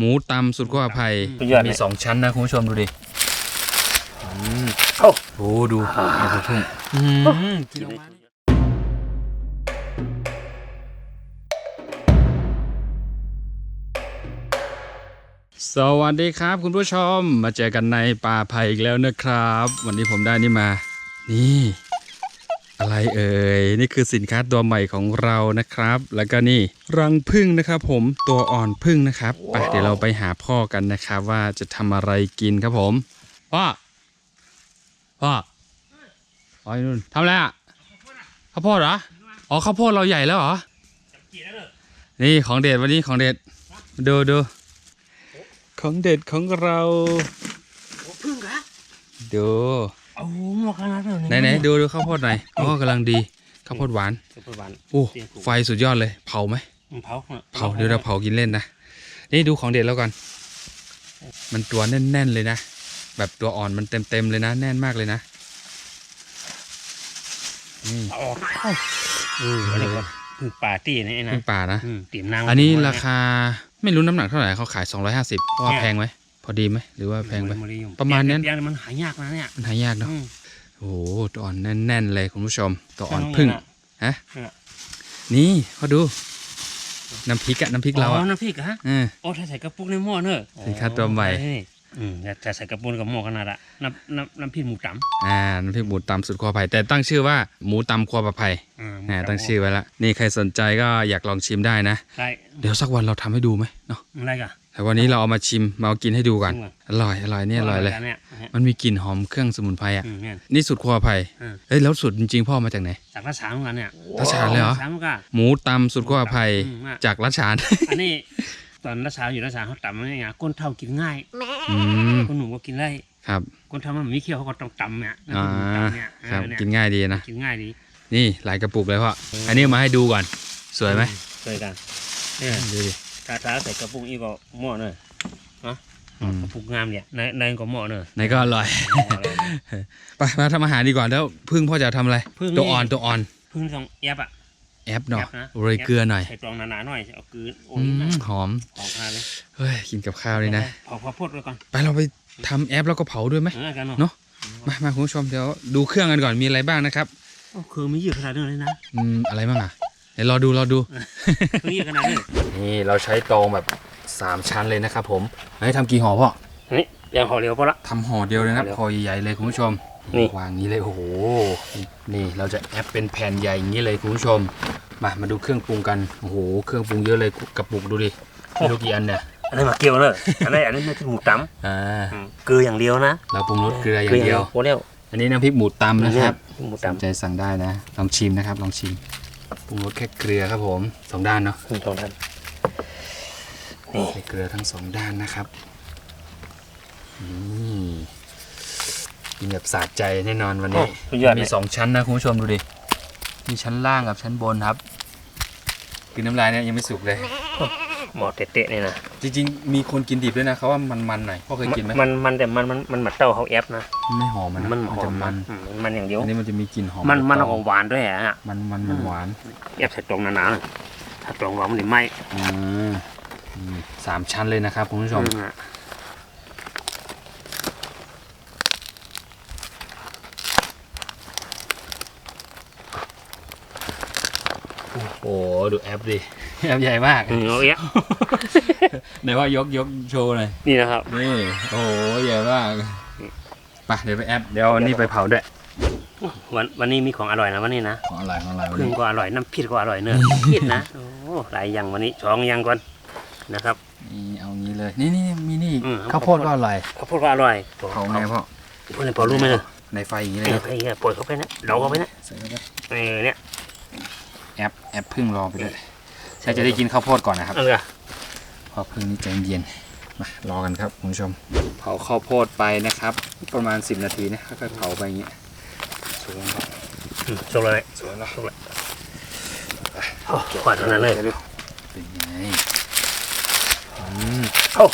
หมูตำสุดขั้วไผ่สุดยอดเลยมีสองชั้นนะคุณผู้ชมดูดิอืมโอ้โอ้ดูไอ้ผู้ทุ่งอืมกินออกมาสวัสดีครับ คุณผู้ชมมาเจอกันในป่าไผ่อีกแล้วนะครับ วันนี้ผมได้นี่มา นี่ อะไรเอ่ยนี่คือสินค้าตัวใหม่ของเรานะครับ แล้วก็นี่รังพึ่งนะครับผมตัวอ่อนพึ่งนะครับไปเดี๋ยวเราไปหาพ่อกันนะครับว่าจะทำอะไรกินครับผมพ่อพ่อพ่ออยู่นู่นทำอะไรอะข้าวโพดเหรออ๋อข้าวโพดเราใหญ่แล้วเหรอนี่ของเด็ดวันนี้ของเด็ดดูดูของเด็ดของเราพึ่งกะดู โอ้หมอขนาดนั้นไหนไหนดูดูข้าวโพดหน่อยอ๋อกำลังดีข้าวโพดหวานสุดหวานโอ้ไฟสุดยอดเลยเผาไหมเผาเผาเดี๋ยวเราเผากินเล่นนะนี่ดูของเด็ดแล้วก่อนมันตัวแน่น ๆ เลยนะ แบบตัวอ่อนมันเต็ม ๆ เลยนะ แน่นมากเลยนะนี่เอาออกเอออันนี้ก็พึ่งป่าตี้นี่นะพึ่งป่านะอืมเตรียมนางอันนี้ราคาไม่รู้น้ำหนักเท่าไหร่เขาขาย 250เพราะว่าแพงไหมพ อดีไหมหรือว่าแพงไปประมาณนั้นเปียกมันหายากนะเนี่ยมันหายากเนาะอืมโอ้โหตัวอ่อนแน่นๆเลยคุณผู้ชมตัวอ่อนใช่พึ่งน้องฮะเนี่ยนี่เขาดู น้ำพริกอะน้ำพริกเราอ๋อะอน้ำพริกอะฮะเออโอ้ถ้าใส่กระปุกในหม้อเนอะสินค้าตัวใหม่โอ้ยอืมแต่ใส่กระปุกกับหม้อขนาดอะน้ำน้ำน้ำพริกหมูตำอ่าน้ำพริกหมูตำสุดครัวไผ่แต่ตั้งชื่อว่าหมูตำครัวปลาไผ่อ่าหมูอ่าตำตั้งชื่อไว้แล้วนี่ใครสนใจก็อยากลองชิมได้นะได้เดี๋ยวสักวันเราทำให้ดูไหมเนาะอะไรกัน แต่วันนี้เราเอามาชิมมาเอากินให้ดูก่อนชิมก่อนอร่อยอร่อยนี่อร่อยเลยเนี่ยเนี่ยมันมีกลิ่นหอมเครื่องสมุนไพรอะอืมเนี่ยนี่สุดครัวไผ่อืมเอ้ยแล้วสุดจริงๆพ่อมาจากไหนจากราชาเหมือนกันเนี่ยราชาเลยเหรอราชาเหมือนกันหมูตำสุดครัวไผ่อืมอะจากรัชชานอันนี้ตอนราชาอยู่ราชาเขาตำอะไรเงี้ยก้นเท่ากินง่ายอืมคนหนุ่มก็กินได้ครับคนทำมันไม่เคี้ยวเขาก็ต้องตำเนี่ยอ่าตำเนี่ยเออครับเนี่ยกินง่ายดีนะกินง่ายดีนี่หลายกระปุกเลยพ่ออันนี้มาให้ดูก่อน สวยไหมสวยกันเนี่ยดูดิ ถ้าถ้าใส่กระปุกอีกก็หม้อเนอะฮะอืมกระปุกงามเนี่ยในในก็หม้อเนอะไหนก็อร่อยไปมาทำอาหารดีกว่าแล้วพึ่งพ่อจะทำอะไรพึ่งตัวอ่อนตัวอ่อนเพึ่งต้องแอบอะแอปเนาะแอปนะโรยเกลือหน่อยใส่ตรองหนาๆหน่อยเอาเกลือโอ้อืยนะมหอมของทานเลยเฮ้ยกินกับข้าวนี่นะพอพอพดไว้ก่อนไปเราไปทำแอปแล้วก็เผาด้วยไหมเออกันเนาะเนอะมามาคุณผู้ชมเดี๋ยวดูเครื่องกันก่อนมีอะไรบ้างนะครับโอ้คือไม่ยืดขนาดนั้นเลยนะอืมอะไรบ้างอะเดี๋ยวรอดูรอดูคือยืดขนาดนั้นเลยนี่เราใช้ตองแบบ3ชั้นเลยนะครับผมให้ทำกี่ห่อพ่อนี่ยังห่อเดียวพอละทำห่อเดียวเลยนะครับเดี๋ยวห่อใหญ่ๆเลยคุณผู้ชมนี่วางนี้เลยโอ้โหนี่เราจะแอปเป็นแผ่นใหญ่อย่างนี้เลยคุณผู้ชม มามาดูเครื่องปรุงกันโอ้โหเครื่องปรุงเยอะเลยกระปุกดูดิไม่รู้กี่อันเนี่ยอันนี้มาเกี่ยวเลยอันนี้อันนี้ไม่ใช่หมูตอ่าำอืมเกลืออย่างเดียวนะเราปรุงรสเกลืออย่างเดียวโอ้เดียวอันนี้น้ำพริกหมูตำนะครับหมูสนใจตำสั่งได้นะลองชิมนะครับลองชิม ปรุงรสแค่เกลือครับผมสองด้านเนาะหมูตำท่านนี่ใส่เกลือทั้งสองด้านนะครับนี่กินแบบสะใจแน่นอนวันนี้สุดยอดเลมียสองชั้นนะคุณผู้ชมดูดิ มีชั้นล่างกับชั้นบนครับ กินน้ำลายเนี่ยยังไม่สุกเลย หมอเตะๆนี่นะจริงๆ มีคนกินดิบด้วยนะเขาว่ามันๆหน่อยพ่อเคยกินไหมมันมันแต่มันมันมันมาเต้าเขาแอปนะไม่หอมมันนะมันหอจะมมัมันนอืมมันอย่างเดียวอันนี้มันจะมีกลิ่นหอมมันมันขออองกหวานด้วยอะมันมันมันหวานแอปใส่ตรงหนาๆเลยถ้าตรงหวานมันจะไหมอืมอืมสามชั้นเลยนะครับคุณผู้ชมอืมโอ้โหดูแอปดิ แอปใหญ่มากอืมเอาแอปไหนว่ายกยกโชว์หน่อยนี่นะครับ นี่โอ้โหใหญ่มากไปเดี๋ยวไปแอปเดี๋ยวอันนี้ไปเผาด้วยวันวันนี้มีของอร่อยนะวันนี้นะของอะไรของอะไรวันพึ่งนี้ก็อร่อยน้ำพริกก็อร่อยเนอะพริกนะโอ้หลายอย่างวันนี้ช้องอย่างก่อนนะครับ นี่เอางี้เลย นี่นี่มีนี่อีกอืม ข้าวโพดก็อร่อยข้าวโพดก็อร่อยเผาไงพ่อเพื่อนพอรู้ไหมเนี่ยในไฟอย่างนี้เลยไอ้นะไอ้เนี่ยปล่อยเขาไปนะเราเขาไปนะใส่ไปเลยเออเนี่ยแอปแอปพึ่งรอไปด้วย ใช่จะได้กินข้าวโพดก่อนนะครับเอาเลยเพอพึ่งนี่ใจเย็นมารอกันครับคุณผู้ชม เผาข้าวโพดไปนะครับ ประมาณ 10 นาทีนะค่อยๆเผาไปอย่างเงี้ยสวยครับอืมจบเลยสวยแล้วโอ้ขวานเท่านั้นเลยเป็นไงอืมโอ้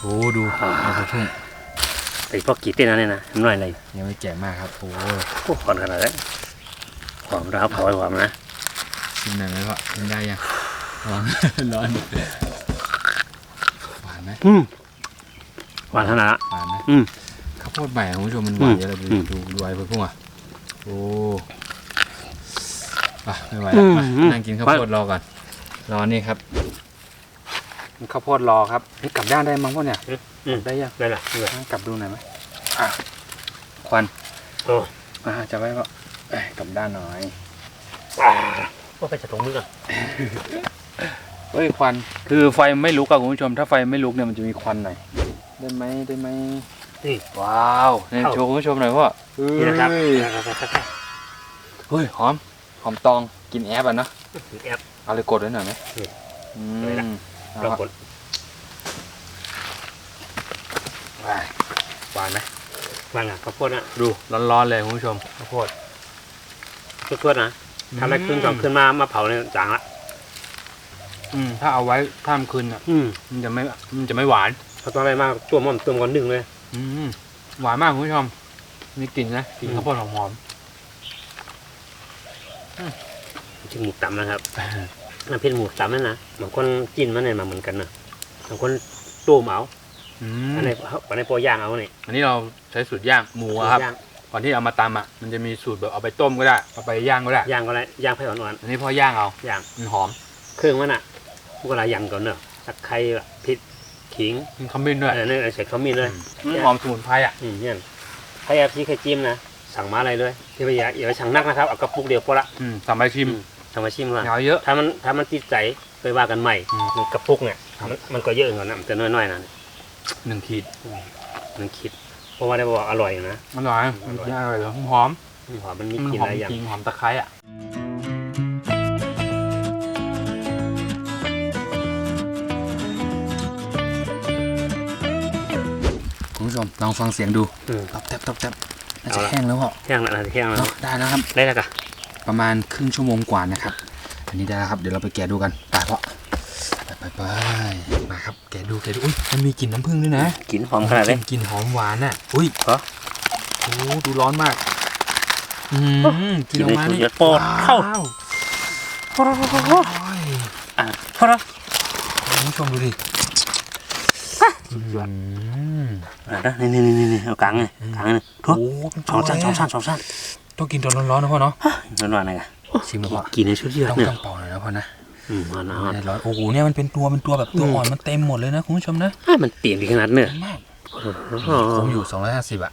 โอ้ดูไอ้พวกพึ่งไอ้พวกกี่เต้นนั่นเนี่ยนะหน่อยเลยยังไม่แก่มากครับโอ้โอ้ขวานขนาดนั้นความร้าวเผาไอ้ความนะชิมหน่อยไหมพ่อชิมได้ยัง ร้อนร้อนหวานานไหมอืมหวานขนาดละหวานไหมอืมข้าวโพดใหม่คุณผู้ชมมันหวานเยอะเลยดูอืมดูดูไอ้พวกพวกอะโอ้อะไม่ไหวอืแล้วมมาอืม นั่งกินข้าวโพดรอก่อนรอนี่ครับข้าวโพดรอครับนี่กลับด้านได้มั้งพวกเนี่ยอืม ได้ยังได้ละได้ละนั่งกลับดูหน่อยไหมอะควันโอ้อ่าจะไว้ว่าเอ้ยกลับด้านหน่อย อ่าว่าไปจัดตรงมือก่อน เฮ้ยควัน คือไฟไม่ลุกอะคุณผู้ชม ถ้าไฟไม่ลุกเนี่ยมันจะมีควันหน่อย ได้ไหมได้ไหมนี่ ว้าวเนี่ยเอ้าโชว์คุณผู้ชมหน่อยว่าเฮ้นี่นะครับ ยเฮ้ยหอม หอมตอง กินแอปอะเนาะแอป เอาเลยกดไว้หน่อยไหมนี่อืเลยนะมเอาเราอะกดว้ายหวานไหมวางอะข้าวโพดอะดูร้อนๆเลยคุณผู้ชมข้าวโพดทั่วๆนะทำอะไรขึ้นสองขึ้นมามาเผาในจางละ อืมถ้าเอาไว้ข้ามคืนอะ อืมมันจะไม่มันจะไม่หวานเขาต้องอะไรมากตัวมันตัวมันดึงเลย อืมหวานมากคุณผู้ชมมีกลิ่นนะกลิ่นอืม ข้าวโพดหอมจริงหมูตำนะครับน้ำพริกหมูตำนั่นนะบางคนกินมันเนี่ยมาเหมือนกันนะบางคนต้มเอาๆอือันมนี้อันนี้โปรย่างเอาเนี่ยอันนี้เราใช้สูตรย่างหมูอะครับย่างก่อนที่เอามาตำอะมันจะมีสูตรแบบเอาไปต้มก็ได้เอาไปย่างก็ได้ย่างก็ได้ย่างไฟอ่อนอันนี้พอย่างเอา ๆย่าง มันหอม เครื่องมันอะ พวกเราย่างก่อนเนอะตะไคร้แบบพริกขิงมีขมิ้นด้วยเออเนี่ยใส่ขมิ้นเลยมันหอมสมุนไพรอะอืมเนี่ยใครอยากที่ใครจิ้มนะสั่งมาอะไรเลยที่ไปอย่าอย่าไปสั่งนักนะครับเอากระปุกเดียวพอละอืมสามใบชิมอืมสั่งมาชิมก่อนเหงาเยอะถ้ามันถ้ามันติดใจไปว่ากันใหม่อืมมันกระปุกเนี่ยครับมันมันก็เยอะกว่านะมันจะน้อยๆนะหนึ่งขีดมันคิดเพราะว่าได้บอกอร่อยนะอร่อยมันจะอร่อยเลยหอมหอมมันมีมันกลิ่นหอหมลายอย่างจริงหอมตะไคร้อะ ชมลองฟังเสียงดูอืม ตับแทบตับแทบน่าเอาจะละ แห้งแล้วเหรอแห้งแล้วนะแห้งแล้วเนาะได้แล้วครับ ได้แล้วกะประมาณครึ่งชั่วโมงกว่านะครับ อันนี้ได้แล้วครับเดี๋ยวเราไปแกะดูกันไปเพาะไปไปไปมาครับแกะดูแกะดูอุ้ยมันมีกลิ่นน้ำผึ้งด้วยนะกลิ่นหอมขนาดกไหนลิ่นกลิ่นหอมหวานอะอุ้ยเหรอโอ้ดูร้อนมากอืมกลิ่นออกมานี่กลิ่นในสุดยอดโปรดเข้าว้วโอ้ยอะพอแล้วคุณผู้ชมดูดิ อืมอะนะนี่นี่นี่นี่เอากลางเลยกลางเลยทุโอ้กเป็นสองชั้นสองชั้นนสองชั้นต้องกินตอนร้อนๆนะพ่อเนาะร้อนๆหน่อยกะชิมแล้วพ่อกินในชุดเยือดต้องเนี่ยต้องเป่าหน่อยนะพ่อนะอืมร้อนๆร้อนร้อนโอ้โหเนี่ยมันเป็นตัวเป็นตัวแบบตัวอ่อนมันเต็มหมดเลยนะคุณผู้ชมนะๆอะมันเตียนดีขนาดเนี่ยมากผมอยู่250อะ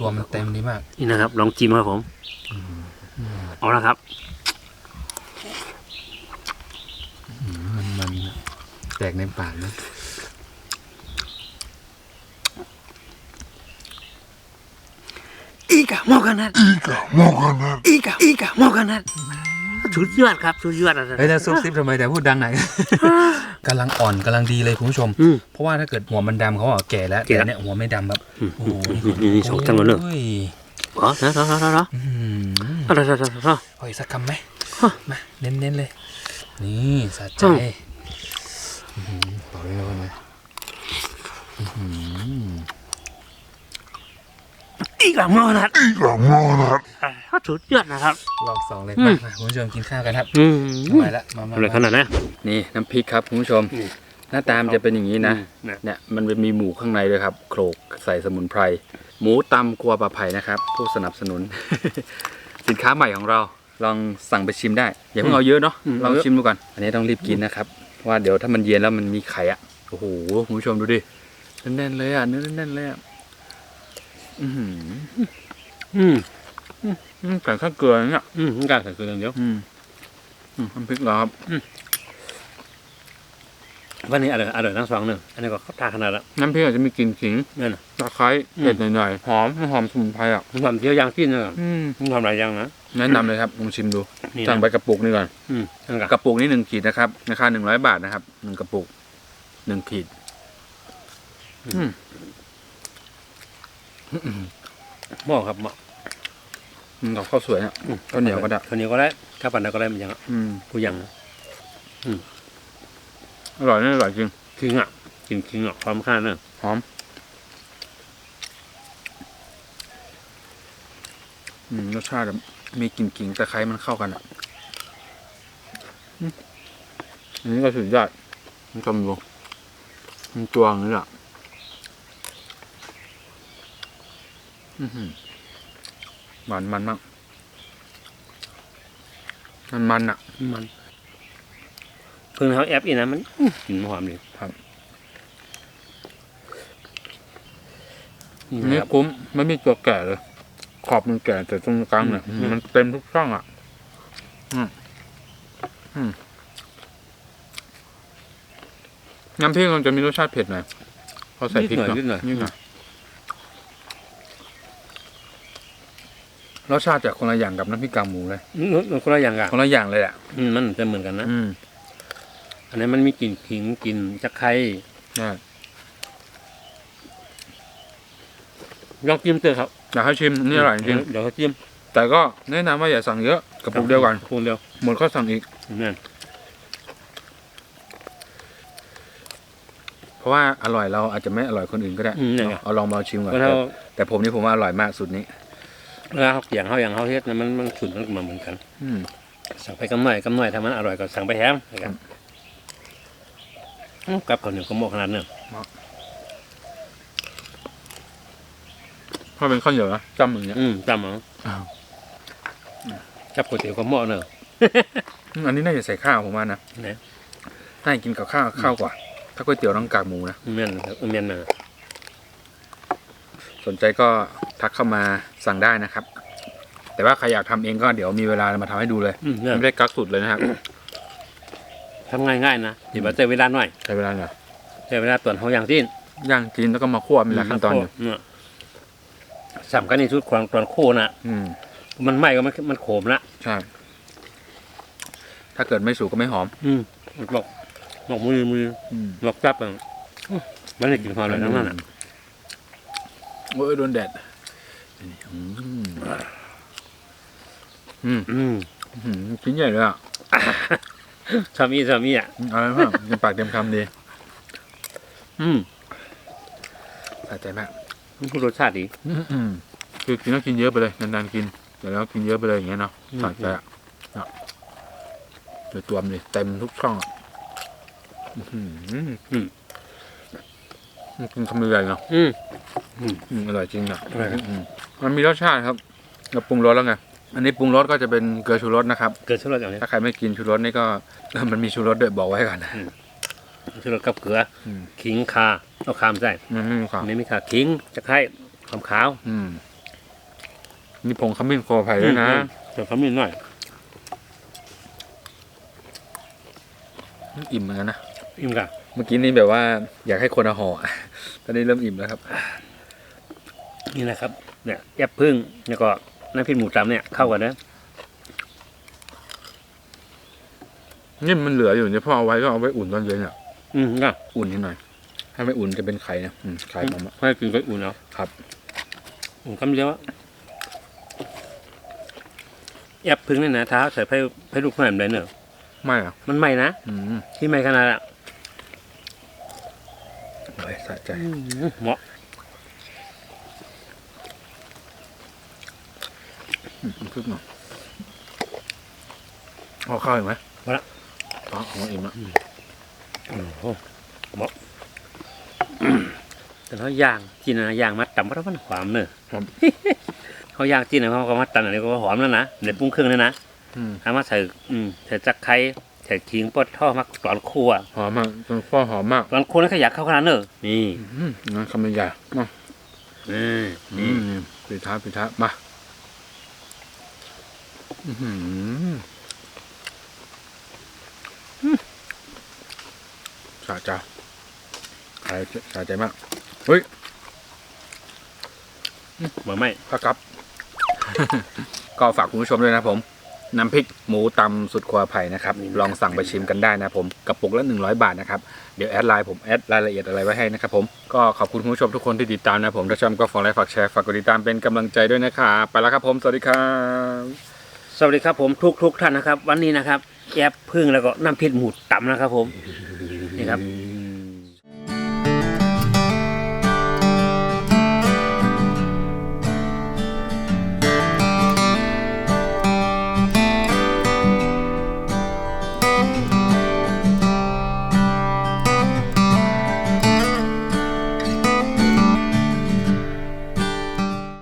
ตัวมันเต็มดีมากนี่นะครับลองจิ้มครับผมเอาละครับมันมันแตกในปากนะ กะมอกันนัดอีกะมอกันนัดอีกะอีกะมอกันนัดสุดยอดครับสุดยอดอะเฮ้ยแล้วซุปซิปทำไมแต่พูดดังไหนกำลังอ่อนกำลังดีเลยคุณผู้ชมอืมเพราะว่าถ้าเกิดหัวมันดำเขาอะแก่แล้วแก่แต่แล้วเนี่ยหัวไม่ดำแบบอืมโอ้โหนี่นี่สองจังเลยเนอะโอ้ยอ๋อเนาะเนาะเนาะเนาะอืมเนาะเนาะเนาะเนาะเนาะเอาอีกสักคำไหมฮะมาเน้นๆเลย นี่สะใจอืมอื้อหือเป่าเล ยนะคนไหมอื้อหืออีกะมอนัดอีกะมอนัดสุดยอดนะครับรอบสองเลยอืมามมาคุณผู้ชมกินข้าวกันครับอืมทำไมละมามาอะไรขนาดนั้นนี่น้ำพริกครับคุณผู้ชมอืมหน้าตามนจะเป็นอย่างนี้นะนะเนี่ยมันเป็นมีหมูข้างในด้วยครับโขลกใส่สมุนไพร หมูตำครัวปลาไผ่นะครับ ผู้สนับสนุน สินค้าใหม่ของเราลองสั่งไปชิมได้ อย่าเพิ่งเอาเยอะเนาะอืมลองชิมดูก่อน อันนี้ต้องรีบกินนะครับเพราะว่าเดี๋ยวถ้ามันเย็นแล้วมันมีไข่อะโอ้โหคุณผู้ชมดูดิแน่นๆเลยอะเนื้อแน่นๆเลยอะ อือหืออืมอืมไก่ข้าวเกลือเนี่ยอืมการใส่เกลืออย่างเดียว อืมอืมน้ำพริกเหรอครับวันนี้อร่อยอร่อยทั้งสองหนึ่งอันนี้ก็เข้าทาขนาดละน้ำพริกอาจจะมีกลิ่นขิงนั่นน่ะตะไคร้อืมเผ็ดหน่อยๆหอมหอมสมุนไพรอะผมทำเที่ยวยางที่นะครับอืมผมทำหลายอย่างนะแนะนำเลยครับลองชิมดูนี่สั่งนะไปกระปุกนี่ก่อนอืมนั่นกก็ระปุกนี่หนึ่งขีดนะครับราคาหนึ่งร้อยบาทนะครับหนึ่งกระปุกหนึ่งขีดอืม หม้อครับหม้ออืมกับข้าวสวยเนี่ยข้าวเหนียวก็ได้ข้าวเหนียวก็ได้ข้าวปั่นก็ได้เหมือนกันอืมผู้ยังอร่อยนี่อร่อยจริงคิงอะกินคิงอะความค่าเนอะหอมอืมรสชาติแบบมีกลิ่นกิ่งตะไคร้มันเข้ากันอะอืมอันนี้ก็สุดยอดมันกำลังดูมันจวงนี่แหละอื้อ หือหวานมันมาก มันมันอะ มันเพิ่งเขาแอปอีกนะมันอื้อกลิ่นหอมเลยครับนี่นี่นะครับคุ้มไม่มีตัวแก่เลย ขอบมันแก่แต่ตรงกลางเนี่ยอืมมันเต็มทุกช่องอะ อืมอืมน้ำพริกมันจะมีรสชาติเผ็ดหน่อยพอใส่พริกนิดหน่อยเนาะนิดหน่อย นิดหน่อย รสชาติจากคนละอย่างกับน้ำพริกกากหมูเลยอืมมันคนละอย่างกันคนละอย่างเลยอะอืมมันจะเหมือนกันนะอืมอันนี้นมันมีกลิ่นขิงกลิ่นตะไคร้ใช่ลองจิ้มเตอครับอยากให้ชิมนี่อร่อยจริงเดี๋ยวเขาจิ้มๆแต่ก็แนะนำว่าอย่าสั่งเยอะกระปุกเดียวกันกระปุกเดียวหมดก็สั่งอีกนั่นเพราะว่าอร่อยเราอาจจะไม่อร่อยคนอื่นก็ได้อืมเนี่ยไงเอาลองมาชิมก่อนเพราะแต่เราแต่ผมนี่ผมว่าอร่อยมากสุดนี้ เวลาเขาเกี่ยงเขาอย่างเขาเฮ็ดนะมันมันสุดมันมาเหมือนกัน อืมสั่งไปกำหน่อยกำหน่อยถ้ามันอร่อยก็สั่งไปแถมนะครับอื้อกับข้าวเหนียวก็โมกขนาดเนี้ยถ้าเป็นข้าวเหนียวนะจำอย่างเงี้ยอืมจำเอาอ้าวกับก๋วยเตี๋ยวก็โมกเนอะอืมอันนี้น่าจะใส่ข้าวผมว่านะนะน่าจะกินกับข้าวข้าวกว่า ถ้าก๋วยเตี๋ยวต้องกากหมูนะเมียนครับเมียนเนอะสนใจก็ ทักเข้ามาสั่งได้นะครับ แต่ว่าใครอยากทำเองก็เดี๋ยวมีเวลามาทำให้ดูเลยอืมเนี่ยไม่ได้กักสุดเลยนะครับ ทำง่ายๆนะเดี๋ยวมาเจอเวลาหน่อยใช้เวลาหน่อยเจอเวลาตวนเขาอย่างที่ย่างจีนแล้วก็มาคั่วมีหลายขั้นตอนอยู่เนี่ยสำคัญที่สุดควางตอนคู่นะอืมมันไหม้ก็มันมันโขมละใช่ถ้าเกิดไม่สุกก็ไม่หอม อืมมันบอกบอกมือมืออืมบอกจับอะอื้อมันได้กลินหอมเลยทั้งนั้นอะ โอ้ยโดนแดด อืมอืมอืมอืมชิ้นใหญ่เลยอะสามีสามีอะอืมอะไรบ้างเต็มปากเต็มคำดี อืมสะใจมากมันคือรสชาติดีอืมอืมคือกินแล้วกินเยอะไปเลยนานๆกินแต่แล้วกินเยอะไปเลยอย่างเงี้ยเนาะอืมสะใจอะเนาะโดยตัวมันเลยเต็มทุกช่องอะอื้อหืออืมมันกินคำใหญ่เนาะอืมอืมอร่อยจริงอะอร่อยครับอื มมันมีรสชาติครับเราปรุงรสแล้วไงอันนี้ปรุงรสก็จะเป็นเกลือชูรสนะครับเกิดชูรสอย่างนี้ถ้าใครไม่กินชูรสนี่ก็มันมีชูรสด้วยบอกไว้ก่อนนะชูรสกับเกลืออมขิงคาเอาคามใส่มันไม่มีความอันนี้มีขาขิงตะไคร้ขามขาวอืมมีผงขมิ้นโคไผ่ด้วยนะเดี๋ยวขมิ้นหน่อยอิ่มเหมือนกันนะอิ่มกันเมื่อกี้นี่แบบว่า อยากให้คนเอาห่อตอนนี้เริ่มอิ่มแล้วครับ นี่นะครับ เนี่ยแยบพึ่งแล้วก็น้ำพริกหมูตำเนี่ยเข้ากันนะนี่มันเหลืออยู่เนี่ยพ่อเอาไว้ก็เอาไว้อุ่นตอนเย็นอะอืมก็อุ่นนิดหน่อยถ้าไม่อุ่นจะเป็นไข่นะอืมไข่ผมอะให้กินไปอุ่นเอาครับอุ่นคำเดียวอะแยบพึ่งเนี่ยนะเท้าใส่ไผ่ไผ่ลูกไม้แบบเนอะไม่อะมันไหม้นะอืมที่ไหม้ขนาดอะอร่อยสะใจเหมาะ อืม คึกหน่อยเอาข้าวอีกไหมอ๋อเอาอิ่มแล้วโอ้โหเหมาะแต่เขาย่างกินนะย่างมัดตำเพราะมันหอมเนอะครับเขาย่างกินนะเขาก็มัดตำอันนี้ก็หอมแล้วนะเดี๋ยวปรุงเครื่องเลยนะอืมถ้ามาใส่อืมใส่จักไคร้ใส่ขิงปอดท่อมักตอนคั่วหอมมากจนพ่อหอมมากตอนคั่วแล้วขยักเข้าขนาดเนอะนี่อืมงั้นคำใหญ่ๆมานี่อืนี่มนี่ปิดท้ายปิดท้ายมาอื้อหือ สะใจสะใจสะใจมาก เฮ้ยบ่ไม่พระครับ ก็ฝากคุณผู้ชมด้วยนะผม น้ำพริกหมูตำสุดครัวไผ่นะครับ ลองสั่งไปชิมกันได้นะผมกระปุกละ100 บาทนะครับ เดี๋ยวแอดไลน์ผมแอดรายละเอียดอะไรไว้ให้นะครับผมก็ขอบคุณคุณผู้ชมทุกคนที่ติดตามนะผมถ้าชอบก็ฝากไลค์ฝากแชร์ฝากกดติดตามเป็นกำลังใจด้วยนะครับไปแล้วครับผม สวัสดีครับ สวัสดีครับผมทุกทุกท่านนะครับ วันนี้นะครับ แอบพึ่งแล้วก็น้ำพริกหมูตำนะครับผมนี่ครับ